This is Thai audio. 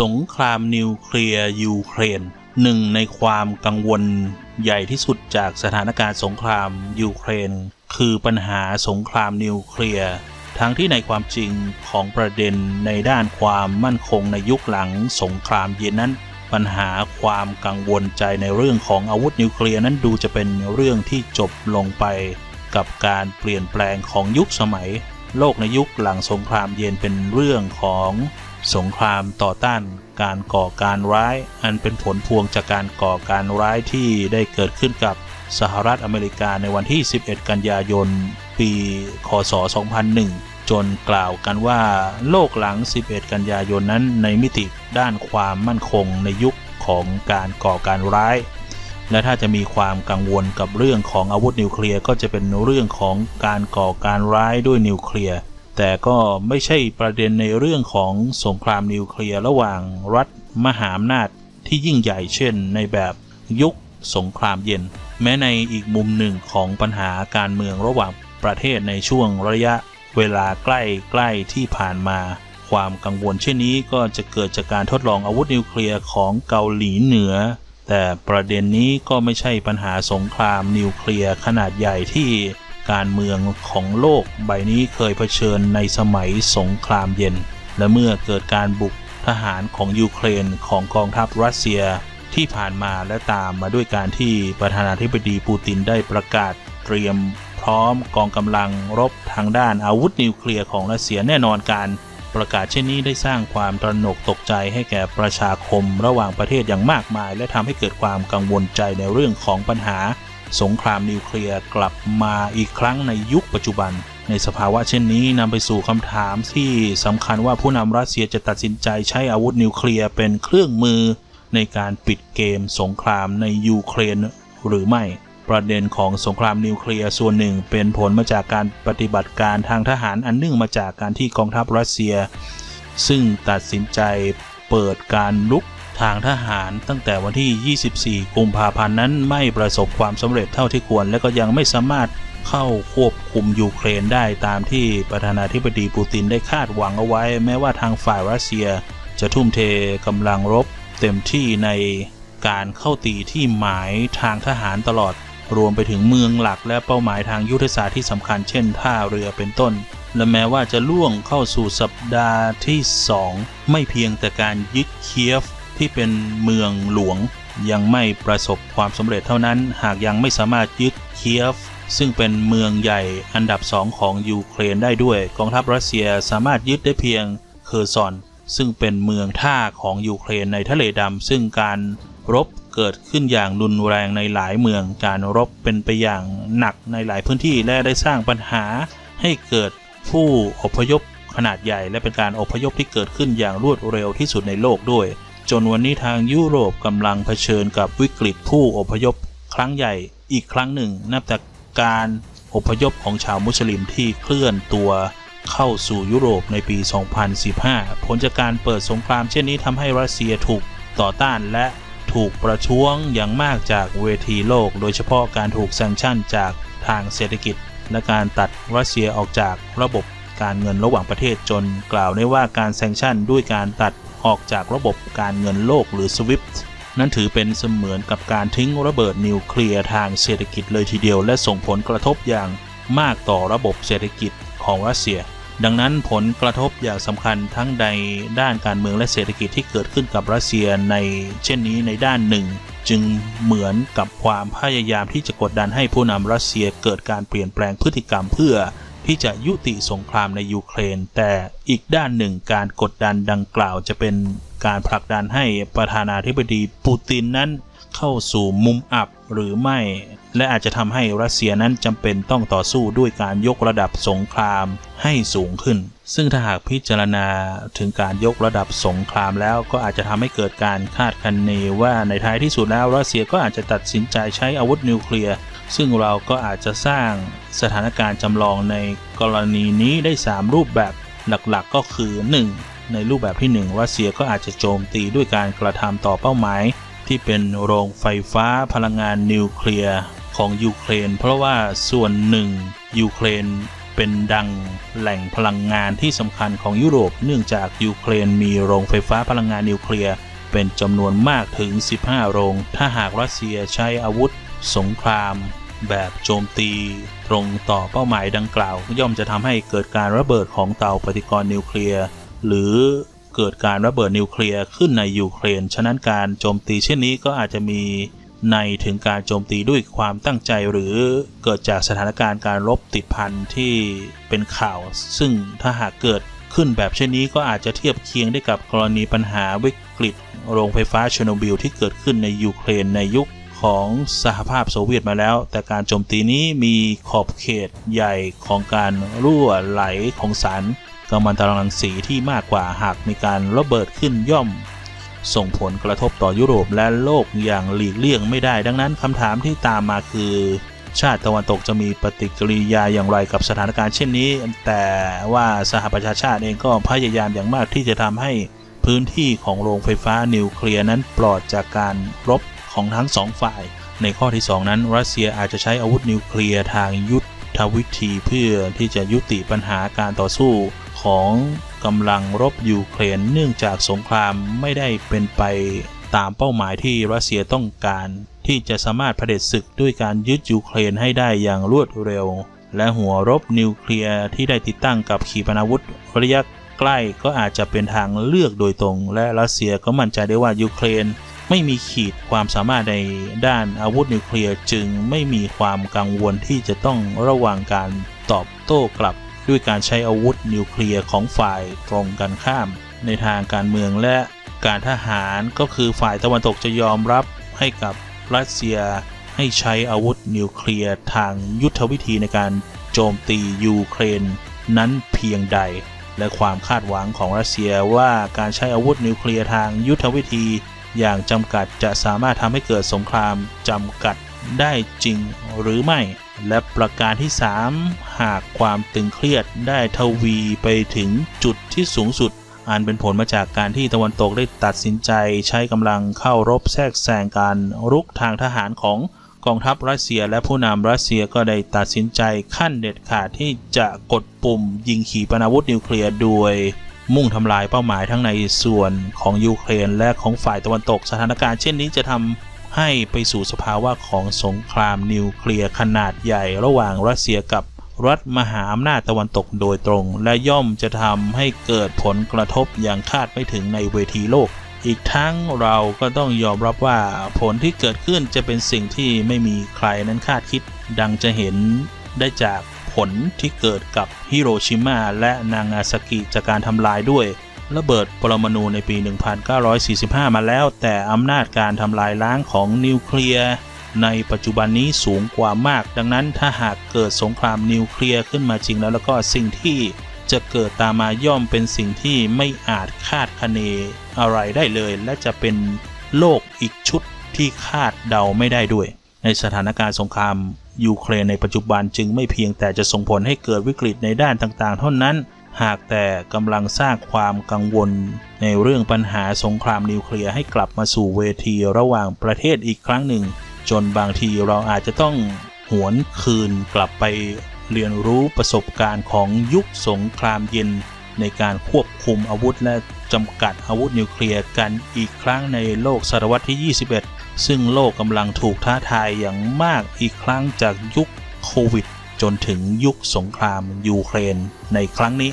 สงครามนิวเคลียร์ยูเครนหนึ่งในความกังวลใหญ่ที่สุดจากสถานการณ์สงครามยูเครน คือปัญหาสงครามนิวเคลียร์ทั้งที่ในความจริงของประเด็นในด้านความมั่นคงในยุคหลังสงครามเย็นนั้น ปัญหาความกังวลใจในเรื่องของอาวุธนิวเคลียร์นั้นดูจะเป็นเรื่องที่จบลงไปกับการเปลี่ยนแปลงของยุคสมัย โลกในยุคหลังสงครามเย็นเป็นเรื่องของ สงครามต่อต้านการก่อการร้าย อันเป็นผลพวงจากการก่อการร้ายที่ได้เกิดขึ้นกับสหรัฐอเมริกาในวันที่ 11 กันยายน ปี คศ 2001 จนกล่าวกันว่า โลกหลัง 11 กันยายนนั้นในมิติด้านความมั่นคงในยุคของการก่อการร้าย และถ้าจะมีความกังวลกับเรื่องของอาวุธนิวเคลียร์ก็จะเป็นเรื่องของการก่อการร้ายด้วยนิวเคลียร์ แต่ก็ไม่ใช่ประเด็นในเรื่องของสงครามนิวเคลียร์ระหว่างรัฐมหาอำนาจที่ยิ่งใหญ่เช่นในแบบยุคสงครามเย็น แม้ในอีกมุมหนึ่งของปัญหาการเมืองระหว่างประเทศในช่วงระยะเวลาใกล้ๆที่ผ่านมา ความกังวลเช่นนี้ก็จะเกิดจากการทดลองอาวุธนิวเคลียร์ของเกาหลีเหนือ แต่ประเด็นนี้ก็ไม่ใช่ปัญหาสงครามนิวเคลียร์ขนาดใหญ่ที่ การเมืองของโลกใบนี้เคยเผชิญในสมัยสงครามเย็น และเมื่อเกิดการบุกทหารของยูเครนของกองทัพรัสเซียที่ผ่านมาและตามมาด้วยการที่ประธานาธิบดีปูตินได้ประกาศเตรียมพร้อมกองกำลังรบทางด้านอาวุธนิวเคลียร์ของรัสเซียแน่นอนการประกาศเช่นนี้ได้สร้างความตระหนกตกใจให้แก่ประชาคมระหว่างประเทศอย่างมากมาย และทำให้เกิดความกังวลใจในเรื่องของปัญหา สงครามนิวเคลียร์กลับมาอีกครั้งในยุคปัจจุบัน ในสภาวะเช่นนี้นำไปสู่คำถามที่สำคัญว่าผู้นำรัสเซียจะตัดสินใจใช้อาวุธนิวเคลียร์เป็นเครื่องมือ ในการปิดเกมสงครามในยูเครนหรือไม่ประเด็นของสงครามนิวเคลียร์ส่วนหนึ่งเป็นผลมาจากการปฏิบัติการทางทหารอันเนื่องมาจากการที่กองทัพรัสเซีย ซึ่งตัดสินใจเปิดการลุก ทางทหารตั้งแต่วันที่ 24 กุมภาพันธ์นั้นไม่ประสบความสำเร็จเท่าที่ควร และก็ยังไม่สามารถเข้าควบคุมยูเครนได้ตามที่ประธานาธิบดีปูตินได้คาดหวังเอาไว้ แม้ว่าทางฝ่ายรัสเซีย จะทุ่มเทกำลังรบเต็มที่ในการเข้าตีที่หมายทางทหารตลอด รวมไปถึงเมืองหลักและเป้าหมายทางยุทธศาสตร์ที่สำคัญเช่นท่าเรือเป็นต้น และแม้ว่าจะล่วงเข้าสู่สัปดาห์ที่ 2 ไม่เพียงแต่การยึดเคียฟ ที่เป็นเมืองหลวงยังไม่ประสบความสำเร็จเท่านั้น หากยังไม่สามารถยึดเคียฟ ซึ่งเป็นเมืองใหญ่อันดับสองของยูเครนได้ด้วย กองทัพรัสเซียสามารถยึดได้เพียงเคอร์ซอน ซึ่งเป็นเมืองท่าของยูเครนในทะเลดำซึ่งการรบเกิดขึ้นอย่างรุนแรงในหลายเมืองการรบเป็นไปอย่างหนักในหลายพื้นที่และได้สร้างปัญหาให้เกิดผู้อพยพขนาดใหญ่และเป็นการอพยพที่เกิดขึ้นอย่างรวดเร็วที่สุดในโลกด้วย จนวันนี้ทางยุโรปกำลังเผชิญกับวิกฤตผู้อพยพครั้งใหญ่อีกครั้งหนึ่ง นับจากการอพยพของชาวมุสลิมที่เคลื่อนตัวเข้าสู่ยุโรปในปี 2015 ผลจากการเปิดสงครามเช่นนี้ทำให้รัสเซียถูกต่อต้านและถูกประท้วงอย่างมากจากเวทีโลก โดยเฉพาะการถูกแซงชั่นจากทางเศรษฐกิจ และการตัดรัสเซียออกจากระบบการเงินระหว่างประเทศจนกล่าวได้ว่าการแซงชั่นด้วยการตัด ออกจากระบบการเงินโลกหรือ SWIFT นั่นถือเป็นเสมือนกับการทิ้งระเบิดนิวเคลียร์ทางเศรษฐกิจเลยทีเดียว และส่งผลกระทบอย่างมากต่อระบบเศรษฐกิจของรัสเซีย ดังนั้นผลกระทบอย่างสำคัญทั้งในด้านการเมืองและเศรษฐกิจที่เกิดขึ้นกับรัสเซียในเช่นนี้ในด้านหนึ่ง จึงเหมือนกับความพยายามที่จะกดดันให้ผู้นำรัสเซียเกิดการเปลี่ยนแปลงพฤติกรรมเพื่อ ที่จะยุติสงครามในยูเครน แต่อีกด้านหนึ่งการกดดันดังกล่าวจะเป็นการผลักดันให้ประธานาธิบดีปูตินนั้นเข้าสู่มุมอับหรือไม่ และอาจจะทำให้รัสเซียนั้นจำเป็นต้องต่อสู้ด้วยการยกระดับสงครามให้สูงขึ้น ซึ่งถ้าหากพิจารณาถึงการยกระดับสงครามแล้วก็อาจจะทำให้เกิดการคาดคะเนว่าในท้ายที่สุดแล้วรัสเซียก็อาจจะตัดสินใจใช้อาวุธนิวเคลียร์ ซึ่งเราก็อาจจะสร้างสถานการณ์จำลองในกรณีนี้ได้ 3 รูปแบบหลักๆ ก็คือ 1. ในรูปแบบที่ 1 รัสเซียก็อาจจะโจมตีด้วยการกระทำต่อเป้าหมาย ที่เป็นโรงไฟฟ้าพลังงานนิวเคลียร์ของยูเครน เพราะว่าส่วนหนึ่งยูเครนเป็นดังแหล่งพลังงานที่สำคัญของยุโรป เนื่องจากยูเครนมีโรงไฟฟ้าพลังงานนิวเคลียร์เป็นจำนวนมากถึง 15 โรง ถ้าหากรัสเซียใช้อาวุธ สงคราม แบบโจมตี ตรงต่อเป้าหมายดังกล่าว ย่อมจะทำให้เกิดการระเบิดของเตาปฏิกรณ์นิวเคลียร์หรือเกิดการระเบิดนิวเคลียร์ขึ้นในยูเครน ฉะนั้นการโจมตีเช่นนี้ก็อาจจะมีในถึงการโจมตีด้วยความตั้งใจหรือเกิดจากสถานการณ์การรบติดพันที่เป็นข่าว ซึ่งถ้าหากเกิดขึ้นแบบเช่นนี้ก็อาจจะเทียบเคียงได้กับกรณีปัญหาวิกฤตโรงไฟฟ้าเชอร์โนบิลที่เกิดขึ้นในยูเครนในยุค ของสหภาพโซเวียตมาแล้ว แต่การโจมตีนี้มีขอบเขตใหญ่ของการรั่วไหลของสารกัมมันตรังสีที่มากกว่าหากมีการระเบิดขึ้นย่อม ส่งผลกระทบต่อยุโรปและโลกอย่างหลีกเลี่ยงไม่ได้ ดังนั้นคำถามที่ตามมาคือ ชาติตะวันตกจะมีปฏิกิริยาอย่างไรกับสถานการณ์เช่นนี้ แต่ว่าสหประชาชาติเองก็พยายามอย่างมากที่จะทำให้พื้นที่ของโรงไฟฟ้านิวเคลียร์นั้นปลอดจากการรบ ของทั้งสองฝ่าย ในข้อที่ 2 นั้น รัสเซียอาจจะใช้อาวุธนิวเคลียร์ทางยุทธวิธีเพื่อที่จะยุติปัญหาการต่อสู้ของกำลังรบยูเครนเนื่องจากสงครามไม่ได้เป็นไปตามเป้าหมายที่รัสเซียต้องการ ที่จะสามารถเผด็จศึกด้วยการยึดยูเครนให้ได้อย่างรวดเร็ว และหัวรบนิวเคลียร์ที่ได้ติดตั้งกับขีปนาวุธระยะใกล้ก็อาจจะเป็นทางเลือกโดยตรง และรัสเซียก็มั่นใจได้ว่ายูเครน ไม่มีขีดความสามารถในด้านอาวุธนิวเคลียร์จึงไม่มีความกังวลที่จะต้องระวังการตอบโต้กลับ ด้วยการใช้อาวุธนิวเคลียร์ของฝ่ายตรงกันข้าม ในทางการเมืองและการทหารก็คือฝ่ายตะวันตกจะยอมรับให้กับรัสเซียให้ใช้อาวุธนิวเคลียร์ทางยุทธวิธีในการโจมตียูเครน นั้นเพียงใด และความคาดหวังของรัสเซียว่าการใช้อาวุธนิวเคลียร์ทางยุทธวิธี อย่างจำกัดจะสามารถทำให้เกิดสงครามจำกัดได้จริงหรือไม่ และประการที่ 3 หากความตึงเครียดได้ทวีไปถึงจุดที่สูงสุด อันเป็นผลมาจากการที่ตะวันตกได้ตัดสินใจใช้กำลังเข้ารบแทรกแซงการรุกทางทหารของกองทัพรัสเซียและผู้นำรัสเซียก็ได้ตัดสินใจขั้นเด็ดขาดที่จะกดปุ่มยิงขีปนาวุธนิวเคลียร์โดย มุ่งทำลายเป้าหมายทั้งในส่วนของยูเครนและของฝ่ายตะวันตก สถานการณ์เช่นนี้จะทำให้ไปสู่สภาวะของสงครามนิวเคลียร์ขนาดใหญ่ระหว่างรัสเซียกับรัฐมหาอำนาจตะวันตกโดยตรง และย่อมจะทำให้เกิดผลกระทบอย่างคาดไม่ถึงในเวทีโลก อีกทั้งเราก็ต้องยอมรับว่าผลที่เกิดขึ้นจะเป็นสิ่งที่ไม่มีใครนั้นคาดคิด ดังจะเห็นได้จาก ผลที่เกิดกับฮิโรชิมาและนางาซากิจากการทำลายด้วย ระเบิดปรมาณูในปี 1945 มาแล้ว แต่อำนาจการทำลายล้างของนิวเคลียร์ในปัจจุบันนี้สูงกว่ามาก ดังนั้นถ้าหากเกิดสงครามนิวเคลียร์ขึ้นมาจริงแล้วแล้วก็สิ่งที่จะเกิดตามมาย่อมเป็นสิ่งที่ไม่อาจคาดคะเนอะไรได้เลย และจะเป็นโลกอีกชุดที่คาดเดาไม่ได้ด้วย ในสถานการณ์สงคราม ยูเครนในปัจจุบันจึงไม่เพียงแต่จะส่งผลให้เกิดวิกฤตในด้านต่างๆ เท่านั้น หากแต่กำลังสร้างความกังวล ในเรื่องปัญหาสงครามนิวเคลียร์ให้กลับมาสู่เวทีระหว่างประเทศอีกครั้งหนึ่ง จนบางทีเราอาจจะต้องหวนคืนกลับไปเรียนรู้ประสบการณ์ของยุคสงครามเย็น ในการควบคุมอาวุธและจำกัดอาวุธนิวเคลียร์กันอีกครั้งในโลกศตวรรษที่ 21 ซึ่งโลกกำลังถูกท้าทายอย่างมากอีกครั้งจากยุคโควิด จนถึงยุคสงครามยูเครนในครั้งนี้